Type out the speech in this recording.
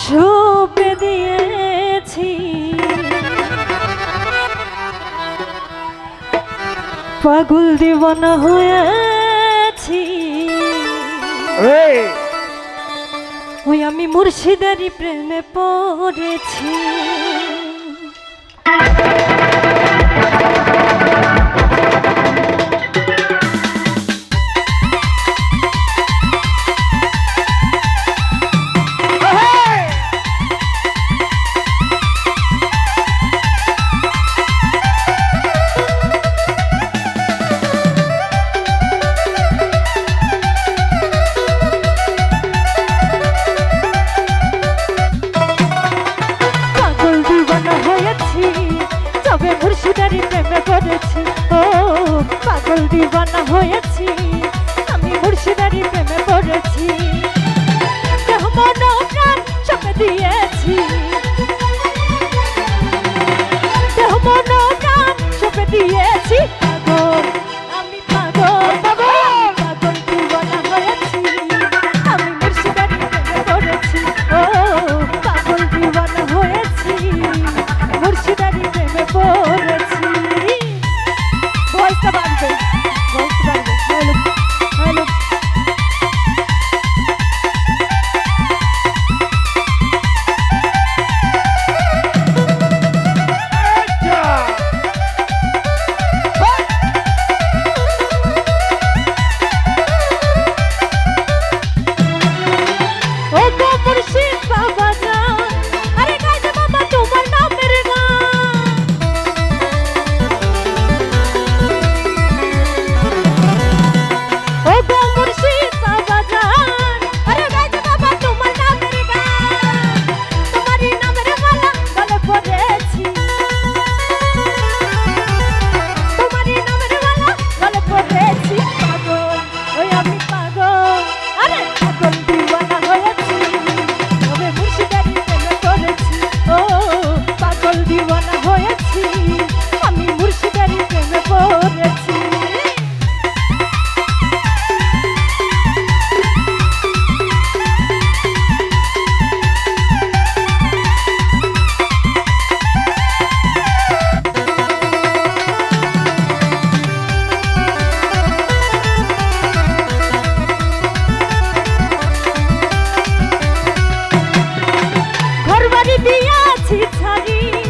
সপে দিয়েছি। পাগল দিবানা হয়েছি। ওই আমি মুর্শিদারি প্রেমে পড়েছি। তবে মুর্শিদারি প্রেমে পড়েছি। ও, পাগল দিবানা হয়েছি। আমি মুর্শিদারি প্রেমে পড়েছি। মন প্রাণ সপে দিয়েছি আছি